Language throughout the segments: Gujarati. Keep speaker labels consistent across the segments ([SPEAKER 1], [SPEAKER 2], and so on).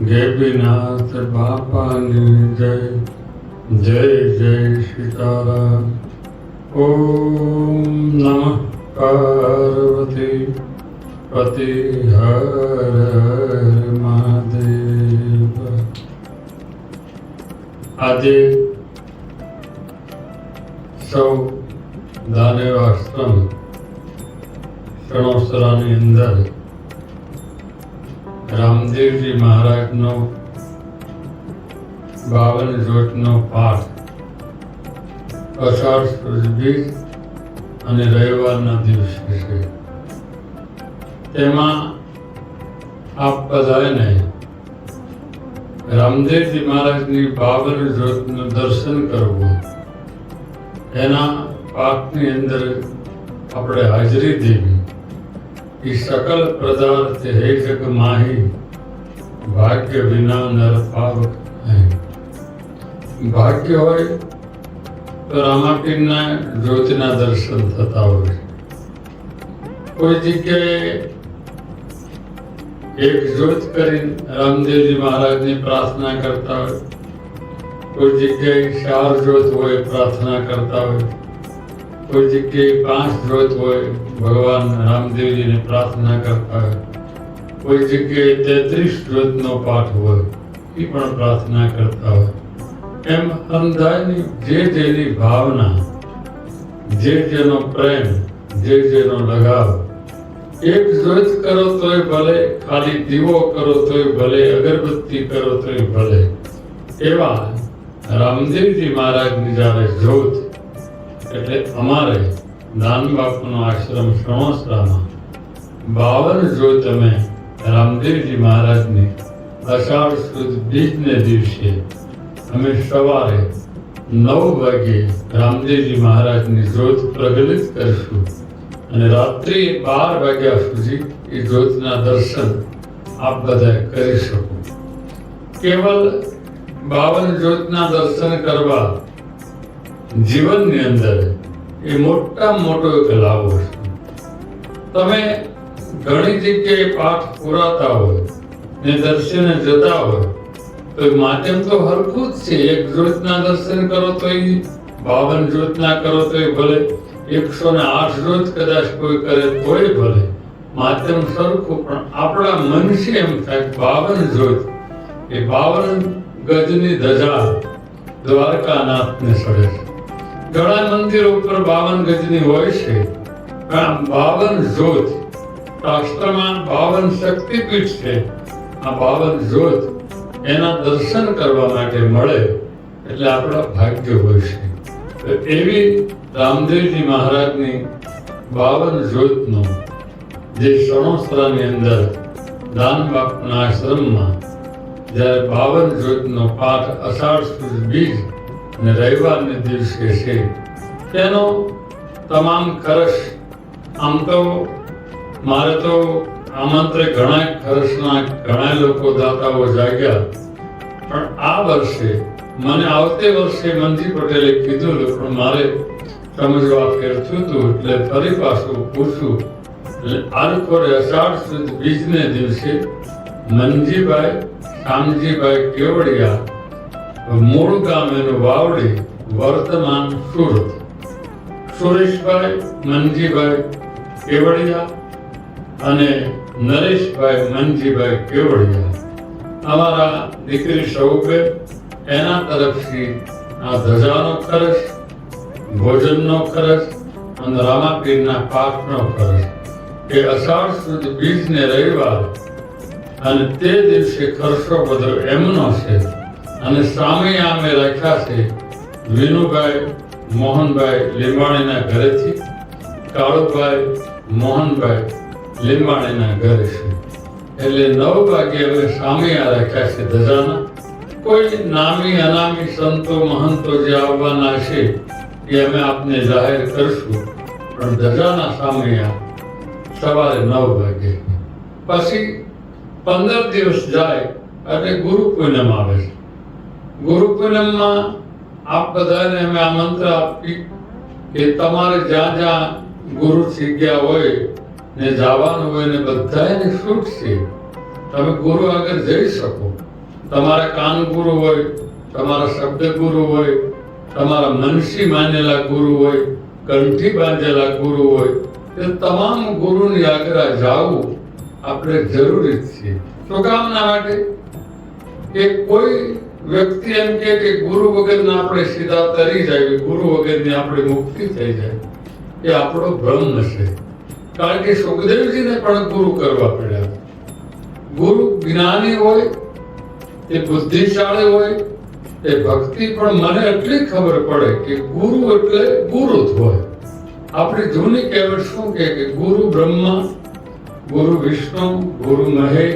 [SPEAKER 1] ગેબીનાથ બાપાની જય જય જય સીતારામ ઓમ નમઃ પાર્વતી પતિ હર હર મહાદેવ આજે સૌ દાનેવ આશ્રમ સણોસરાની અંદર રામદેવજી મહારાજનો બાવન જોટનો પાઠ અષાઢ સુદ અને રવિવારના દિવસે છે. તેમાં આપ બધાને રામદેવજી મહારાજની બાવન જોતનું દર્શન કરવું. એના પાઠની અંદર આપણે હાજરી દેવી. એ સકલ પદાર્થ હે જગ માહી. ભાગ્ય વિના નર પાવક ભાગ્ય હોય તો રામાપીરના જ્યોતિના દર્શન થતા હોય. કોઈ જગ્યાએ એક જ્યોત કરીને રામદેવજી મહારાજની પ્રાર્થના કરતા હોય. કોઈ જગ્યાએ ચાર જ્યોત હોય, પ્રાર્થના કરતા હોય. કોઈ જગ્યાએ પાંચ જ્યોત હોય, ભગવાન રામદેવજીને પ્રાર્થના કરતા હોય. કોઈ જગ્યાએ તેત્રીસ ધ્વજનો પાઠ હોય, એ પણ પ્રાર્થના કરતા હોય. એમ અંધાની જે જેની ભાવના, જે જેનો પ્રેમ, જે જેનો લગાવ, એક જ્યોત કરો તોય ભલે, ખાલી દીવો કરો તોય ભલે, અગરબત્તી કરો તોય ભલે, એવા રામદેવજી મહારાજની જ્યારે જ્યોત એટલે અમારે દાન બાપુનો આશ્રમ સણોસરામાં બાવન જો તમે રામદેવજી મહારાજની અષાઢ સુદ બીજને દિવસે અમે સવારે નવ વાગે રામદેવજી મહારાજની જ્યોત પ્રગલિત કરીશું અને રાત્રિ બાર વાગ્યા સુધી એ જ્યોતના દર્શન આપ બધા કરી શકો. કેવલ બાવન જ્યોતના દર્શન કરવા જીવનની અંદર એ મોટા મોટો એક લાભ છે. તમે ઘણી જગ્યાએ પાઠ પુરાતા હોય ને દર્શને જતા હોય, તો માધ્યમ તો હરખું જ છે. એક જ્યોતના દર્શન કરો તો એ બાવન જ્યોતના કરો તો એ ભલે. એકસો ને આઠ જ્યોત કદાચ કોઈ કરે તોય ભલે. માધ્યમ સરખું, પણ આપણા મનથી એમ થાય બાવન જ્યોત. એ બાવન ગજની ધજા દ્વારકાનાથને સડે છે. ઘણા મંદિર ઉપર બાવન ગજની હોય છે. પણ બાવન જ્યોત શાસ્ત્રમાં બાવન શક્તિપીઠ છે. આ બાવન જ્યોત એના દર્શન કરવા માટે મળે એટલે આપણા ભાગ્ય હોય છે. એવી રામદેવજી મહારાજની બાવન જ્યોતનો જે સણોસરાની અંદર દાન બાપના આશ્રમમાં જ્યારે બાવન જ્યોતનો પાઠ અષાઢ સુદ બીજ અને રવિવારને દિવસે છે તેનો તમામ ખર્ચ આમ તો મારે તો આમંત્રે ઘણા ખર્ચના ઘણા લોકો દાતાઓ જાગ્યા. પણ આ વર્ષે મને આવતે વર્ષે મનજી પટેલે કીધું પણ મારે સમજવા ફેરથું હતું એટલે ફરી પાછું પૂછું. એટલે આરખોરે અષાઢ સુદ બીજને દિવસે મનજીભાઈ, શામજીભાઈ કેવડિયા મૂળ ગામ એનું વાવડી વર્તમાન સુરત સુરેશભાઈ મનજીભાઈ કેવડિયા અને નરેશભાઈ મનજીભાઈ કેવડિયા અમારા દીકરી સૌબે એના તરફથી આ ધજાનો ખર્ચ ભોજનનો ખર્ચ અને રામાપીરના પાકનો ખર્ચ એ અષાઢ સુદ બીજને રવિવાર અને તે દિવસે ખર્ચો બધો એમનો છે અને સામે અમે રાખ્યા છે વિનુભાઈ, મોહનભાઈ લીંબાણીના ઘરેથી, કાળુભાઈ, મોહનભાઈ લીંબાણીના ઘરે છે. એટલે નવ વાગે અમે આ રાખ્યા છે ધજાના. કોઈ નામી, અનામી સંતો, મહંતો જે આવવાના છે એ અમે આપને જાહેર કરશું. પણ ધજાના આ સવારે નવ વાગે પછી પંદર દિવસ જાય અને ગુરુ પૂનમ આવે છે. ગુરુ પૂનમમાં આપ બધાને અમે આમંત્ર આપી કે તમારે જ્યાં જ્યાં ગુરુ શીખ્યા હોય ને જવાનું હોય ને બધાને છૂટ છે. તમે ગુરુ આગળ જઈ શકો. તમારા કાન ગુરુ હોય, તમારા શબ્દ ગુરુ હોય, તમારા મનસી માનેલા ગુરુ હોય, કંઠી બાંધેલા ગુરુ હોય તે તમામ ગુરુની આગળ જાવું આપણે જરૂરી છે. શું કામના માટે કે કોઈ વ્યક્તિ એમ કે કે ગુરુ વગરના આપણે સીધા તરી જાય ગુરુ વગરની આપણે મુક્તિ થઈ જાય. એ આપણો ભ્રમ હશે. કારણ કે સુખદેવજીને પણ ગુરુ કરવા પડ્યા. ગુરુ જ્ઞાની હોય, એ બુદ્ધિશાળી હોય, એ ભક્તિ પણ મને એટલી ખબર પડે કે ગુરુ એટલે ગુરુ જ હોય. આપણી જૂની કહેવત શું કે ગુરુ બ્રહ્મા, ગુરુ વિષ્ણુ, ગુરુ મહેશ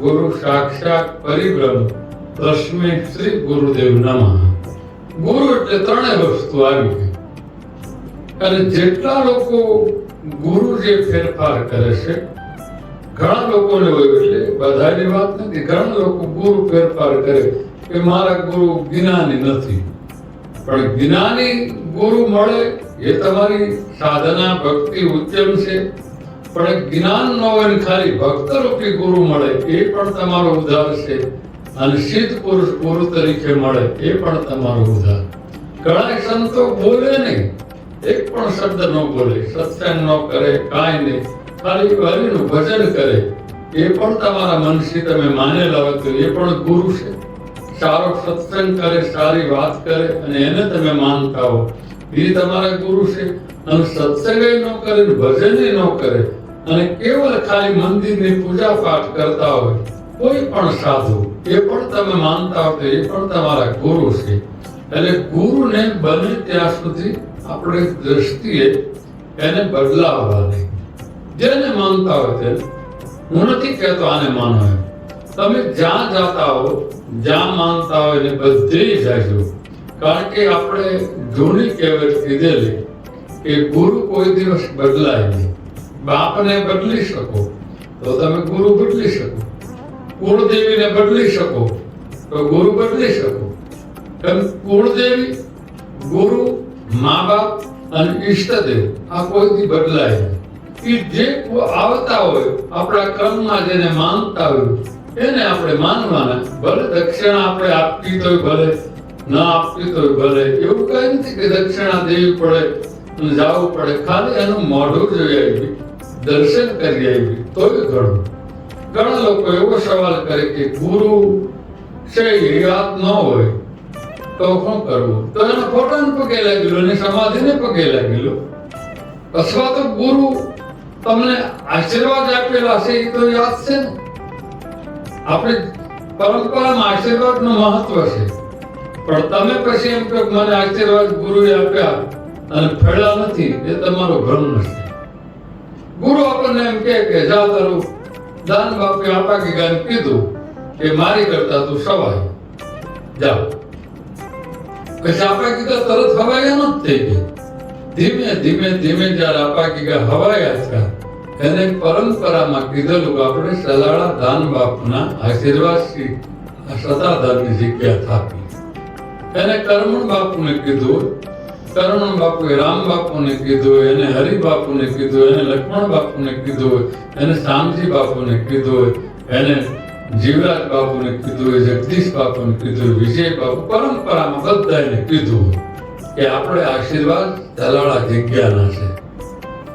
[SPEAKER 1] ગુરુ સાક્ષાત પરિબ્રહ્મ. તસ્મે શ્રી ગુરુદેવ નમઃ. ગુરુ એટલે ત્રણેય વસ્તુ આવી ગઈ. અને જેટલા લોકો ગુરુ જે ફેરફાર કરે છે, ઘણા લોકોને હોય એટલે બધાની વાત નથી, ઘણા લોકો ગુરુ ફેરફાર કરે કે મારા ગુરુ જ્ઞાની નથી. પણ જ્ઞાની ગુરુ મળે એ તમારી સાધના ભક્તિ ઉત્તમ છે. પણ જ્ઞાન ન હોય ખાલી ભક્ત રૂપી ગુરુ મળે, એ પણ તમારો ઉદ્ધાર છે. અને પુરુષ ગુરુ તરીકે મળે એ પણ તમારો ઉદ્ધાર ઘણા સંતો બોલે નહીં. એક પણ શબ્દ ન બોલે. સત્સંગ ન કરે, કાંઈ નહીં. ખાલી હરિનું ભજન કરે. એ પણ તમારા મનથી તમે માનેલા હોય તો એ પણ ગુરુ છે. સારો સત્સંગ કરે, સારી વાત કરે અને એને તમે માનતા હો. એ તમારા ગુરુ છે. અને સત્સંગ ન કરે ભજન ન કરે. અને કેવળ ખાલી મંદિરની પૂજા પાઠ કરતા હોય. કોઈ પણ સાધુ, એ પણ તમે માનતા હો તો એ પણ તમારા ગુરુ છે. એટલે ગુરુને બને ત્યાં સુધી આપણે દ્રષ્ટિએ એને બદલાવવાની જેને માનતા હોય તેને. હું નથી કહેતો આને માનો એમ. તમે જ્યાં જાતા હો, જ્યાં માનતા હોય એને બધે જાજો. કારણ કે આપણે જૂની કહેવત કીધેલી કે ગુરુ કોઈ દિવસ બદલાય નહીં. બાપને બદલી શકો, તો તમે ગુરુ બદલી શકો. કુળદેવીને બદલી શકો. તો ગુરુ બદલી શકો. કુળદેવી, ગુરુ મા બાપ અને ઈષ્ટદેવ આ કોઈથી બદલાય કે જે આવતા હોય, આપણા કર્મમાં જેને માનતા હોય, એને આપણે માનવાના. ભલે દક્ષિણા આપણે આપતી તો ભલે, ન આપતી તો ભલે, એવું કઈ નથી કે દક્ષિણા દેવી પડે જવું પડે. ખાલી એનું મોઢું જોઈ આવી દર્શન કરી આવી તોય ઘણું. ઘણા લોકો એવો સવાલ કરે કે ગુરુ છે એ વાત ન હોય, તો શું કરવું? તો એને ફોટાને પગે લાગેલો અને સમાધિને પગે લાગેલો. અથવા તો ગુરુ તમને આશીર્વાદ આપેલા છે એ તો યાદ છે ને? આપણે પરંપરામાં આશીર્વાદનું મહત્વ છે. પણ તમે પછી એમ કે મને આશીર્વાદ ગુરુએ આપ્યા અને ફેળા નથી, એ તમારો ભ્રમ નથી ગુરુ આપણને એમ કે જા તારું દાન બાપે આપા કે ગાન કીધું કે મારી કરતા તું સવાય. જાઓ. પછી આપા કીધા તરત હવાયા નથી થઈ ગયા. ધીમે ધીમે ધીમે જ્યારે આપા કીધા હવાયા થયા એને પરંપરામાં કીધેલું આપણે સલાળા દાન બાપના આશીર્વાદથી આ ની જગ્યા થાપી. એને કરમણ બાપુને કીધું કરમણ બાપુએ, રામ બાપુને કીધું એને હરિ બાપુને કીધું એને લક્ષ્મણ બાપુને કીધું એને શામજી બાપુને કીધું એને જીવરાજ બાપુને કીધું જગદીશ બાપુને કીધું વિજય બાપુ, પરંપરામાં બધાને કીધું કે આપણે આશીર્વાદ દલાળા જગ્યાના છે.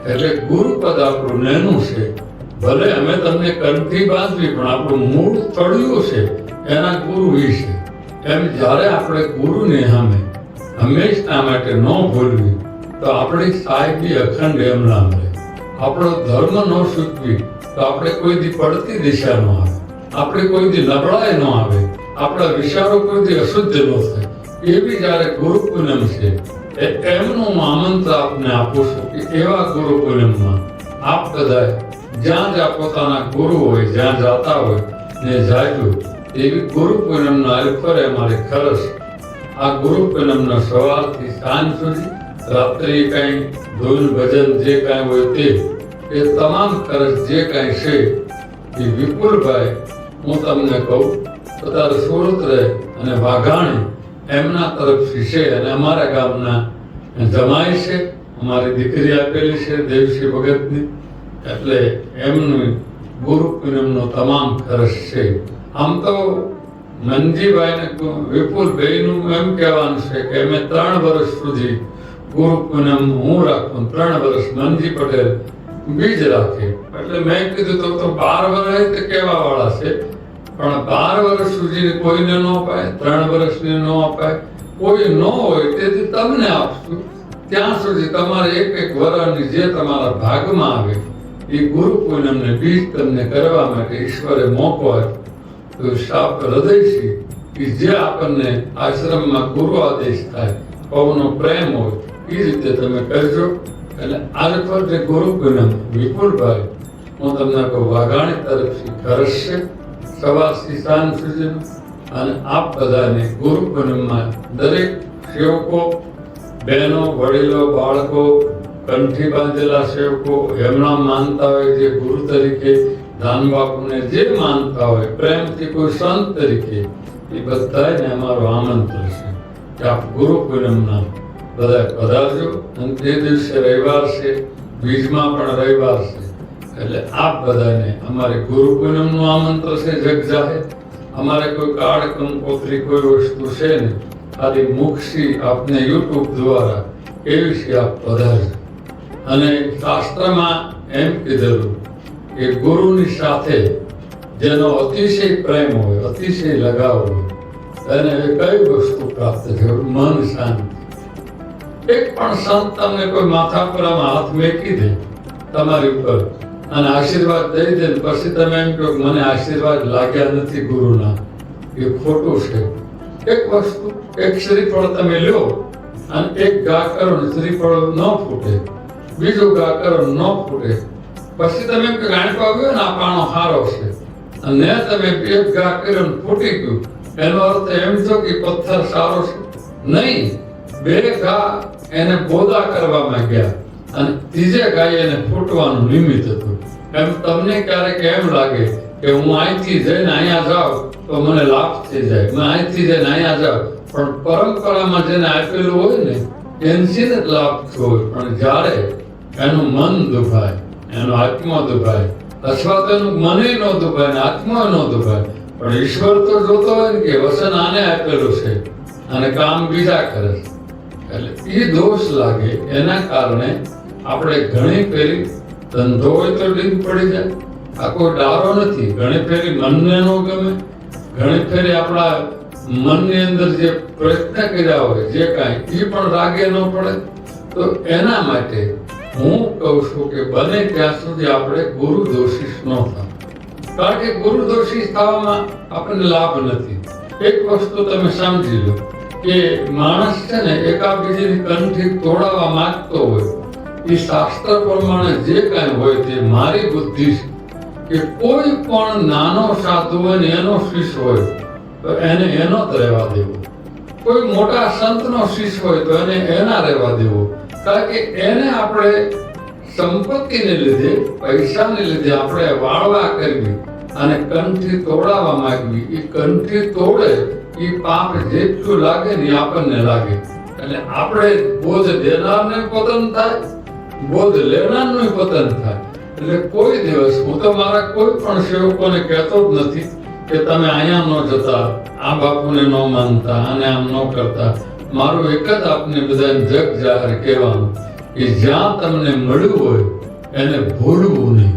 [SPEAKER 1] એટલે ગુરુપદ આપણું નેનું છે. ભલે અમે તમને કંઠી બાંધવી, પણ આપણું મૂળ તળિયું છે. એના ગુરુ છે. એમ જ્યારે આપણે ગુરુને સામે હંમેશના માટે ન ભૂલવી તો આપણી સાહેબી અખંડ એમ નામ મળે. આપણો ધર્મ ન સૂચવી તો આપણે કોઈ દી પડતી દિશા ન આવે. આપણે કોઈ દી નબળાઈ ન આવે. આપણા વિચારો કોઈ દી અશુદ્ધ ન થાય. એવી જ્યારે ગુરુ પૂનમ છે, એ એમનું આમંત્ર આપને આપું છું કે એવા ગુરુ પૂનમમાં આપ બધા જ્યાં જ્યાં પોતાના ગુરુ હોય, જ્યાં જાતા હોય, ને જાજો, એવી ગુરુ પૂનમના અલ્પરે મારી ખરસ આ ગુરુ પૂનમના સવારથી સાંજ સુધી રાત્રે કાંઈ ધૂન ભજન જે કાંઈ હોય તે, એ તમામ ખરચ જે કાંઈ છે, એ વિપુલભાઈ, હું તમને કહું તારે સુરત રહે અને વાઘાણી એમના તરફથી છે અને અમારા ગામના જમાઈ છે, અમારી દીકરી આપેલી છે, દેવશ્રી ભગતની. એટલે એમનું ગુરુ પૂનમનો તમામ ખર્ચ છે. આમ તો મનજીભાઈને વિપુલભાઈનું એમ કહેવાનું છે કે અમે ત્રણ વર્ષ સુધી ગુરુ પૂનમ હું રાખું. ત્રણ વર્ષ નંદજી પટેલ બીજ રાખે. એટલે મેં કીધું, તો તો બાર વર્ષ કેવા વાળા છે. પણ બાર વર્ષ સુધી કોઈને ન અપાય, ત્રણ વર્ષને ન અપાય. કોઈ ન હોય તેથી તમને આપશું. ત્યાં સુધી તમારે એક એક વરાની જે તમારા ભાગમાં આવે, એ ગુરુ પૂનમને બીજ તમને કરવા માટે ઈશ્વરે મોકો શાપ હૃદયથી કે જે આપણને આશ્રમમાં ગુરુ આદેશ થાય, પવનો પ્રેમ હોય, એ રીતે તમે કરજો. એટલે આજ પર જે ગુરુ પૂનમ વિપુલભાઈ, હું તમને કહું વાઘાણી તરફથી ખર્ચ છે સવારથી સાંજ અને આપ બધાને ગુરુ પૂનમમાં દરેક સેવકો, બહેનો, વડીલો, બાળકો, કંઠી બાંધેલા સેવકો, એમના માનતા હોય જે ગુરુ તરીકે દાન બાપુને જે માનતા હોય, પ્રેમથી કોઈ સંત તરીકે, એ બધાને અમારું આમંત્રણ છે કે આપ ગુરુ પૂનમના બધા પધારજો અને તે દિવસે રવિવાર છે, બીજમાં પણ રવિવાર છે. એટલે આપ બધાને અમારે ગુરુ પૂનમનું આમંત્રણ છે, જગ જાહેર અમારે કોઈ કાળ કંકોત્રી, કોઈ વસ્તુ છે ને ખાલી મુખથી આપને યુટ્યુબ દ્વારા એવી છે આપ પધારજો. અને શાસ્ત્રમાં એમ કીધેલું કે ગુરુની સાથે જેનો અતિશય પ્રેમ હોય, અતિશય લગાવ હોય, એને એ કઈ વસ્તુ પ્રાપ્ત થયું મન શાંતિ. એક પણ સંત તમને કોઈ માથા પર આમ હાથ મેકી દે તમારી ઉપર અને આશીર્વાદ દઈ દે પછી તમે એમ કહો મને આશીર્વાદ લાગ્યા નથી ગુરુના. એ ખોટું છે. એક વસ્તુ, એક શ્રીફળ તમે લ્યો અને એક ગા કરો શ્રીફળ ન ફૂટે. બીજું ગા કરો ન ફૂટે. પછી તમે કે આવ્યો ને આ પાણો સારો છે. અને તમે પેટ ઘા કર્યો ફૂટી ગયું. એનો અર્થ એમ છો કે પથ્થર સારો છે. નહીં, બે ઘા એને બોદા કરવા માંગ્યા અને ત્રીજે ગાય એને ફૂટવાનું નિમિત્ત હતું. એમ તમને ક્યારેક એમ લાગે કે હું અહીંથી જઈને અહીંયા જાઉં તો મને લાભ થઈ જાય. હું અહીંથી જઈને અહીંયા જાઉં. પણ પરંપરામાં જેને આપેલું હોય ને, એનથી જ લાભ થયો હોય. પણ જ્યારે એનું મન દુભાય એનો આત્મા દુભાય અથવા તો એનું મને ન દુભાય આત્મા ન દુભાય પણ ઈશ્વર તો જોતો હોય ને કે વસન આને આપેલું છે અને કામ બીજા કરે છે. એટલે એ દોષ લાગે એના કારણે આપણે ઘણી ફેરી ધંધો હોય તો ડીંગ પડી જાય. આ કોઈ ડારો નથી. ઘણી ફેરી મનને ન ગમે. ઘણી ફેરી આપણા મનની અંદર જે પ્રયત્ન કર્યા હોય, જે કાંઈ, એ પણ રાગે ન પડે. તો એના માટે હું કહું છું કે બને ત્યાં સુધી આપણે ગુરુ દોષિત ન થાવ. કારણ કે ગુરુ દોષિત થવામાં આપણને લાભ નથી. એક વસ્તુ તમે સમજી લો કે માણસ છે ને એકાબીજીની કંઠી તોડાવવા માંગતો હોય, એ શાસ્ત્ર પ્રમાણે જે કાંઈ હોય તે મારી બુદ્ધિ કે કોઈ પણ નાનો સાધુ હોય ને એનો શિષ્ય હોય, તો એને એનો જ રહેવા દેવો. કોઈ મોટા સંતનો શિષ્ય હોય તો એને એના રહેવા દેવો. કારણ કે એને આપણે સંપત્તિને લીધે, પૈસાને લીધે આપણે વાળવા કરવી અને કંઠી તોડાવવા માંગવી. એ કંઠી તોડે, એ પાપ જેટલું લાગે ને આપણને લાગે. એટલે આપણે બોધ દેનારને પતન થાય બોધ લેનારનું પતન થાય. એટલે કોઈ દિવસ, હું તો મારા કોઈ પણ સેવકોને કહેતો જ નથી કે તમે અહીંયા ન જતા, આ બાપુને ન માનતા અને આમ ન કરતા. મારું એક જ આપને બધાને જગ જાહેર કહેવાનું કે જ્યાં તમને મળ્યું હોય, એને ભૂલવું નહીં.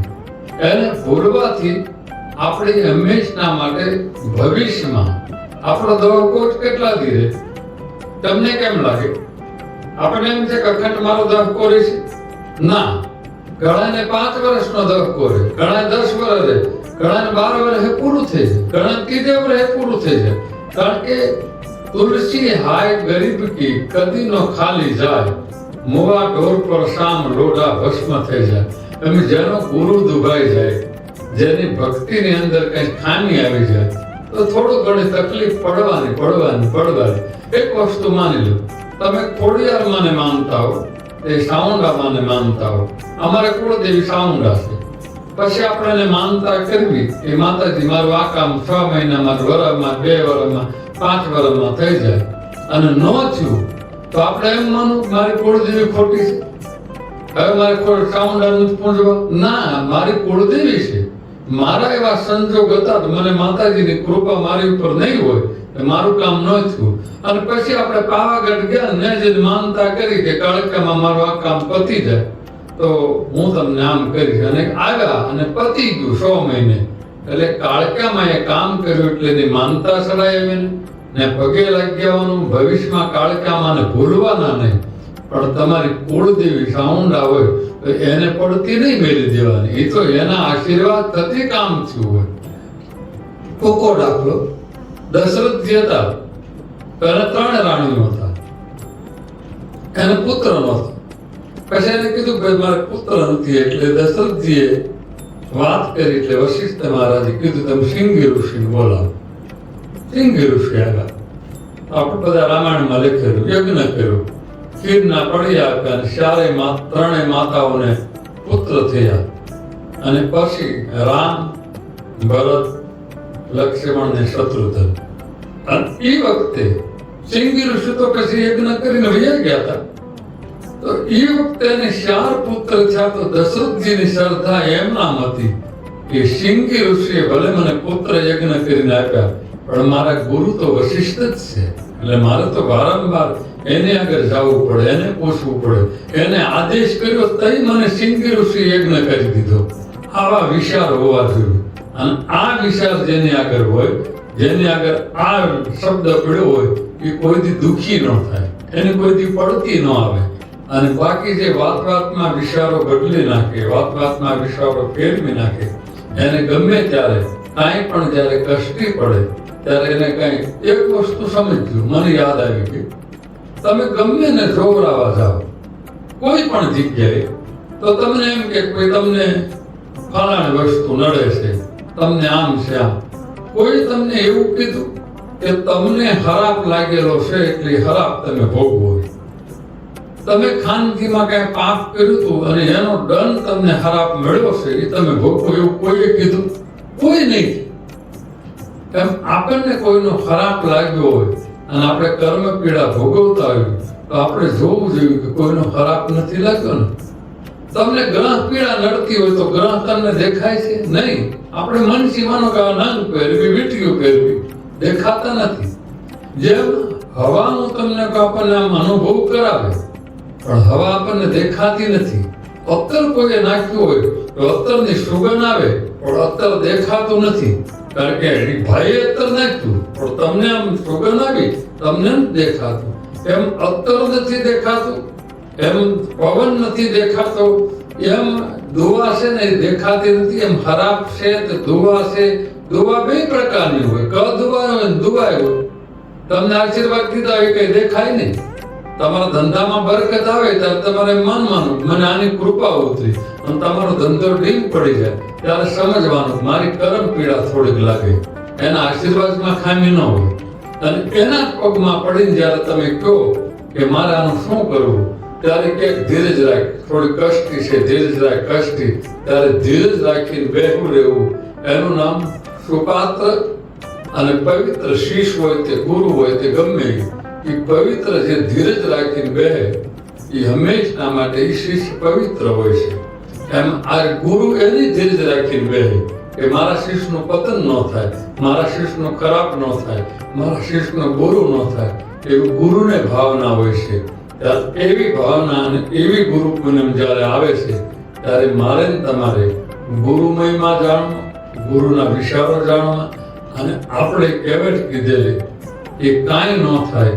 [SPEAKER 1] એને ભૂલવાથી આપણે હંમેશના માટે ભવિષ્યમાં આપણો દવકો કેટલા ધીરે? તમને કેમ લાગે? આપણે એમ છે કે અખંડ મારો દવકો રહેશે? ના. ઘણાને પાંચ વર્ષનો દવકો રહે, ઘણા દસ વર્ષ રહે, ઘણાને બાર વર્ષે પૂરું થઈ જાય ઘણા ત્રીજે વર્ષે પૂરું થઈ જાય. કારણ કે તુલસી હાય ગરીબ કી કદી નો ખાલી જાય. મુવા ઢોર પર શામ લોઢા ભસ્મ થઈ જાય. એમ જેનો ગુરુ દુભાઈ જાય, જેની ભક્તિની અંદર કઈ ખામી આવી જાય, તો થોડો ઘણી તકલીફ પડવાની પડવાની પડવાની. એક વસ્તુ માની લો, તમે ખોડિયાર માને માનતા હો, એ સાઉન્ડા માને માનતા હો. અમારે કુળદેવી સાઉન્ડા છે. પછી આપણે માનતા કરવી એ માતાજી, મારું આ કામ છ મહિનામાં વરમાં બે વરમાં પાંચ વર્ષમાં થઈ જાય. અને ન થયું, તો આપણે એમ માનવું મારી કુળદેવી ખોટી છે. હવે મારે ચામુંડાનું પૂજવા ના, મારી કુળદેવી છે. મારા એવા સંજોગ હતા તો મને માતાજીની કૃપા મારી ઉપર નહીં હોય મારું કામ ન થયું. અને પછી આપણે પાવાગઢ ગયા ને જે માનતા કરી કે કાળકામાં મારું આ કામ પતી જાય. તો હું તમને આમ કરીશ અને આવ્યા અને પતી ગયું સો મહિને. એટલે કાળકામાં એ કામ કર્યું એટલે એની માનતા સડાવી ને પગે લાગ્યાવાનું ભવિષ્યમાં કાળકામાં ભૂલવાના નહીં. પણ તમારી કુળદેવી સાઉન્ડા હોય તો એને પડતી નહીં મેળી દેવાની. એ તો એના આશીર્વાદ થતી કામ થયું હોય. કોકો દાખલો દશરથજી હતા, પહેલા ત્રણ રાણીઓ હતા. એને પુત્ર નહોતો. પછી એને કીધું ભાઈ મારે પુત્ર નથી એટલે દશરથજીએ વાત કરી એટલે વશિષ્ઠ મહારાજે કીધું તમે સિંગી ઋષિ બોલાવો સિંગી ઋષિ આવ્યા આપણે બધા રામાયણમાં લખેલું યજ્ઞ કર્યો ખીરના પડ્યા આપ્યા અને મા ત્રણેય માતાઓને પુત્ર થયા અને પછી રામ ભરત લક્ષ્મણ ને શત્રુઘ્ન અને એ વખતે સિંગી ઋષિ તો પછી યજ્ઞ કરીને વૈયા ગયા હતા તો એ વખતે એને ચાર પુત્ર થયા તો દશરથજીની શ્રદ્ધા એમનામ હતી કે સિંગી ઋષિએ ભલે મને પુત્ર યજ્ઞ કરીને આપ્યા, પણ મારા ગુરુ તો વશિષ્ઠ જ છે. એટલે મારે તો વારંવાર એને આગળ જવું પડે, એને પૂછવું પડે. એને આદેશ કર્યો તઈ મને સિંગી ઋષિ યજ્ઞ કરી દીધો. આવા વિચાર હોવા જોઈએ. અને આ વિચાર જેની આગળ હોય, જેની આગળ આ શબ્દ પડ્યો હોય, એ કોઈથી દુઃખી ન થાય. એને કોઈથી પડતી ન આવે. અને બાકી જે વાત વાતમાં વિચારો બદલી નાખે વાત વાતમાં વિચારો ફેરવી નાખે, એને ગમે ત્યારે, કાંઈ પણ જ્યારે કષ્ટી પડે, ત્યારે એને કઈ એક વસ્તુ સમજ્યું મને યાદ આવી ગઈ. તમે ગમે ને જોવરાવા જાઓ, કોઈ પણ જગ્યાએ, તો તમને એમ કે કોઈ તમને ફલાણ વસ્તુ નડે છે, તમને આમ છે આમ. કોઈ તમને એવું કીધું કે તમને ખરાબ લાગેલો છે, એટલે ખરાબ તમે ભોગવો તમે ખાનગીમાં કઈ પાપ કર્યું હતું અને એનો દંડ તમને ખરાબ મળ્યો છે એ તમે ભોગવો એવું કોઈએ કીધું? કોઈ નહીં. એમ આપણને કોઈનો ખરાબ લાગ્યો હોય અને આપણે કર્મ પીડા ભોગવતા હોય, તો આપણે જોવું જોઈએ કે કોઈનો ખરાબ નથી લાગ્યો ને. તમને ગ્રહ પીડા નડતી હોય તો ગ્રહ તમને દેખાય છે? નહીં. આપણે મન સીમાનો કે નંગ પહેરવી, વીંટીઓ પહેરવી, દેખાતા નથી. જેમ હવાનું તમને આપણને આમ અનુભવ કરાવે પણ હવા આપણને દેખાતી નથી. અત્તર કોઈએ નાખ્યું હોય તો અત્તરની સુગંધ આવે, પણ અત્તર દેખાતું નથી. કારણ કે ભાઈએ અત્તર નાખ્યું, પણ તમને આમ સુગંધ આવી, તમને દેખાતું. એમ અત્તર નથી દેખાતું, એમ પવન નથી દેખાતો, એમ દુવા છે ને દેખાતી નથી, એમ ખરાબ છે તો દુવા છે. દુવા બે પ્રકારની હોય ક દુવા હોય દુવાય હોય. તમને આશીર્વાદ દીધા એ કઈ દેખાય નહીં? તમારા ધંધામાં બરકત આવે ત્યારે તમારે મન માનવું મને આની કૃપા ઉતરી. અને તમારો ધંધો ડીમ પડી જાય ત્યારે સમજવાનું મારી કરમ પીડા થોડીક લાગે. એના આશીર્વાદમાં ખામી ન હોય. અને એના પગમાં પડીને જ્યારે તમે કહો કે મારે આનું શું કરવું, ત્યારે કે ધીરજ રાખ. થોડી કષ્ટી છે, ધીરજ રાખ, કષ્ટી. ત્યારે ધીરજ રાખીને બેહું રહેવું. એનું નામ સુપાત્ર અને પવિત્ર શીશ હોય તે ગુરુ હોય તે ગમે. એ. પવિત્ર જે ધીરજ રાખીને બેહે, એ હંમેશના માટે શિષ્ય પવિત્ર હોય છે એમ આ ગુરુ એની ધીરજ રાખીને બેહે કે મારા શિષ્યનું પતન ન થાય, મારા શિષ્યનું ખરાબ ન થાય, મારા શિષ્યનો ગુરુ ન થાય, એવી ગુરુને ભાવના હોય છે એવી ભાવના અને એવી ગુરુ પૂનમ જ્યારે આવે છે, ત્યારે મારે તમારે મહિમા જાણવા, ગુરુના વિચારો જાણવા અને આપણે કહેવત કીધેલી, એ કાંઈ ન થાય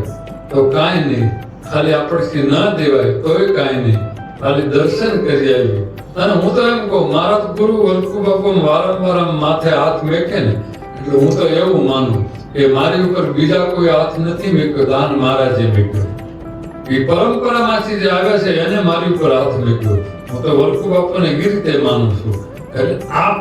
[SPEAKER 1] તો કાંઈ નહીં. ખાલી આપણથી ના દેવાય તોય કાંઈ નહીં. ખાલી દર્શન કરી આવીએ. અને હું તો એમ કહું, મારા ગુરુ વલ્કુ બાપુ વારંવાર માથે હાથ મેકે ને. એટલે હું તો એવું માનું કે મારી ઉપર બીજા કોઈ હાથ નથી મેક્યો દાન મહારાજે મેક્યો એ પરંપરામાંથી જે આવે છે, એને મારી ઉપર હાથ મેક્યો હું તો વલ્કુ બાપુને એ રીતે માનું છું એટલે આપ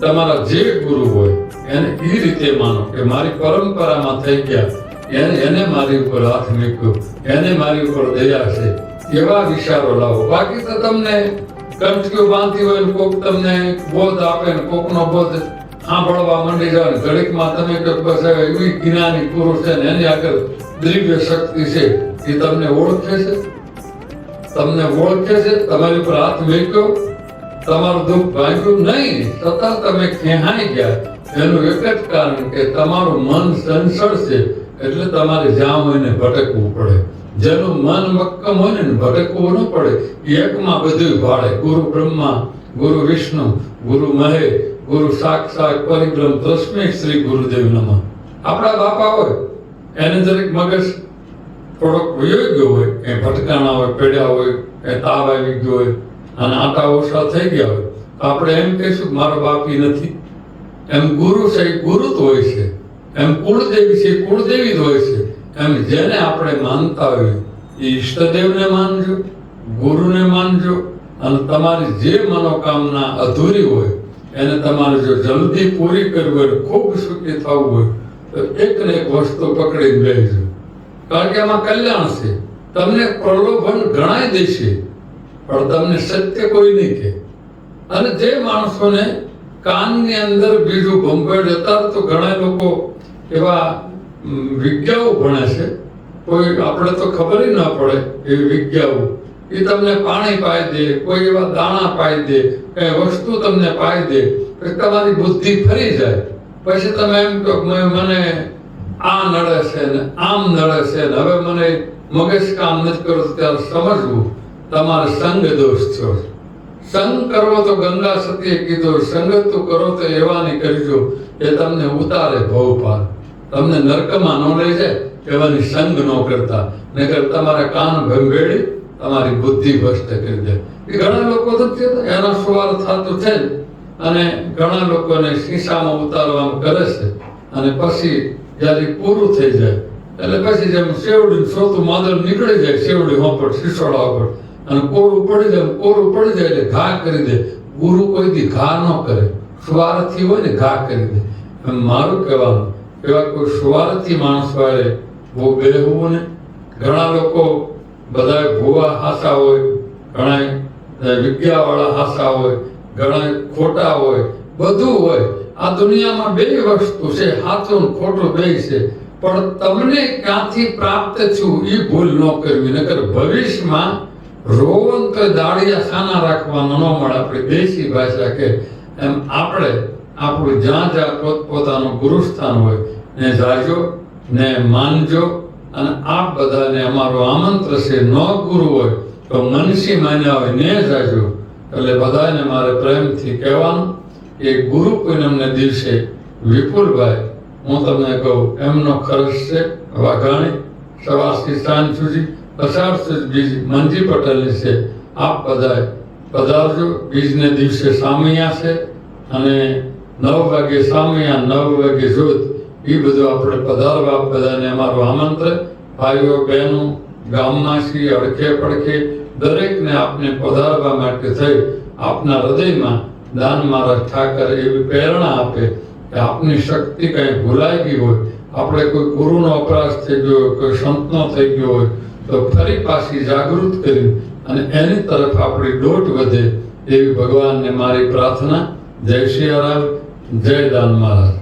[SPEAKER 1] તમારા જે ગુરુ હોય, એને એ રીતે માનો કે મારી પરંપરામાં થઈ ગયા. એને મારી ઉપર હાથ મૂક્યો. એને મારી ઉપર દયા છે. એવા વિચારો લાવો. બાકી તો તમને કંઠીઓ બાંધી હોય ને કોક તમને બોધ આપે ને કોકનો બોધ સાંભળવા માંડી જાય ને ઘડીકમાં તમે બસ એવી જ્ઞાની પુરુષ છે એની આગળ દિવ્ય શક્તિ છે એ તમને ઓળખે છે? તમને ઓળખે છે? તમારી ઉપર હાથ મૂક્યો? તમારું દુઃખ ભાંગ્યું? નહીં. છતાં તમે ખેહાઈ ગયા. એનું એક જ કારણ કે તમારું મન સંસળ છે. એટલે તમારે જ્યાં હોય ને ભટકવું પડે. જેનું મન મક્કમ હોય ને ભટકવું ન પડે. એકમાં બધું ભાડે. ગુરુ બ્રહ્મા, ગુરુ વિષ્ણુ, ગુરુ મહે ગુરુ સાક્ષાત પરિક્રમ તસ્મૈ શ્રી ગુરુદેવ નમ. આપણા બાપા હોય, એને જરીક મગજ થોડોક વયો હોય, એ ભટકાણા હોય, પડ્યા હોય, એ તાવ આવી ગયો હોય, અને આટા ઓછા થઈ ગયા હોય. આપણે એમ કહીશું મારો બાપી નથી. એમ ગુરુ છે ગુરુ તો હોય છે. એમ કુળદેવી છે, કુળદેવી જ હોય છે. એમ જેને આપણે માનતા હોઈએ, એ ઈષ્ટદેવને માનજો, ગુરુને માનજો, અને તમારી જે મનોકામના અધૂરી હોય, એને તમારે જો જલ્દી પૂરી કરવી હોય, ખૂબ સુખી થવું હોય, તો એક ને એક વસ્તુ પકડી લેજો કારણ કે આમાં કલ્યાણ છે. તમને પ્રલોભન ગણાય દેશે, પણ તમને સત્ય કોઈ નહીં કહે. અને જે માણસોને કાનની અંદર બીજું ભંભેડ અત્યારે તો ઘણા લોકો એવા વિજ્ઞાઓ ભણે છે. કોઈ આપણે તો ખબર ન પડે એવી વિજ્ઞાઓ એ તમને પાણી પાઈ દે, કોઈ એવા દાણા પાઈ દે કઈ વસ્તુ તમને પાઈ દે તમારી બુદ્ધિ ફરી જાય. પછી તમે એમ કહો મને આ નડે છે ને આમ નડે છે ને, હવે મને મગજ કામ નથી કરતું, ત્યારે સમજવું, તમારે સંગ દોષ છે. સંગ કરવો તો ગંગા સતીએ કીધું સંગત તો કરો તો એવાની કરજો, એ તમને ઉતારે ભવ પાર તમને નરકમાં ન લઈ જાય એવાની સંગ ન કરતા. નકર તમારા કાન ભંગેડી તમારી બુદ્ધિ ભ્રષ્ટ કરી દે. એ ઘણા લોકો કહેતા, એનો સવાલ થતો છે. અને ઘણા લોકોને શીશામાં ઉતારવામાં કરે છે. અને પછી જ્યારે પૂરું થઈ જાય એટલે પછી જેમ શેવડી સોતું માદર નીકળી જાય શેવડી હોપટ શીશોડા ઉપર અને કોરું પડી જાય કોરું પડી જાય એટલે ઘા કરી દે. ગુરુ કોઈ દી ઘા ન કરે. સ્વાર્થી હોય ને ઘા કરી દે. એમ મારું કહેવાનું. એવા કોઈ સ્વાર્થી માણસ વાળે બહુ બેહવું ને ઘણા લોકો બધા ભૂવા હાસા હોય ઘણા વિદ્યાવાળા હાસા હોય ઘણા ખોટા હોય, બધું હોય. આ દુનિયામાં બે વસ્તુ છે સાચું ખોટું બે છે. પણ તમને ક્યાંથી પ્રાપ્ત છું એ ભૂલ ન કરવી, નકર ભવિષ્યમાં રોવન તો દાળિયા ખાના રાખવાના ન મળે. આપણી દેશી ભાષા કે એમ આપણે આપણું જ્યાં જ્યાં પોતપોતાનું ગુરુસ્થાન હોય, ને જાજો, ને માનજો, અને આપ બધાને અમારું આમંત્ર છે, ન ગુરુ હોય, તો મનસી માન્યા હોય, ને જાજો. એટલે બધાને મારે પ્રેમથી કહેવાનું એ ગુરુ પૂનમને દિવસે વિપુલભાઈ, હું તમને કહું, એમનો ખર્ચ છે, વાઘાણી, સવારથી સાંજ સુધી પસાર બીજ મંજી પટેલની છે. આપ બધાએ પધારજો, બીજને દિવસે સામૈયા છે, અને નવ વાગે સામૈયા, નવ વાગે જોત એ બધું આપણે પધારવા, બધાને અમારું આમંત્રણ. ભાઈઓ, બહેનો ગામમાં છીએ અડખે પડખે, દરેકને આપને પધારવા માટે થઈ. આપના હૃદયમાં દાન મહારાજ ઠાકર એવી પ્રેરણા આપે કે આપની શક્તિ કંઈ ભૂલાઈ ગઈ હોય, આપણે કોઈ ગુરુનો અપરાશ થઈ ગયો હોય, કોઈ સંતનો થઈ ગયો હોય, તો ફરી પાછી જાગૃત કરી અને એની તરફ આપણી દોટ વધે એવી ભગવાનને મારી પ્રાર્થના. જય શ્રી રામ જય દાન મહારાજ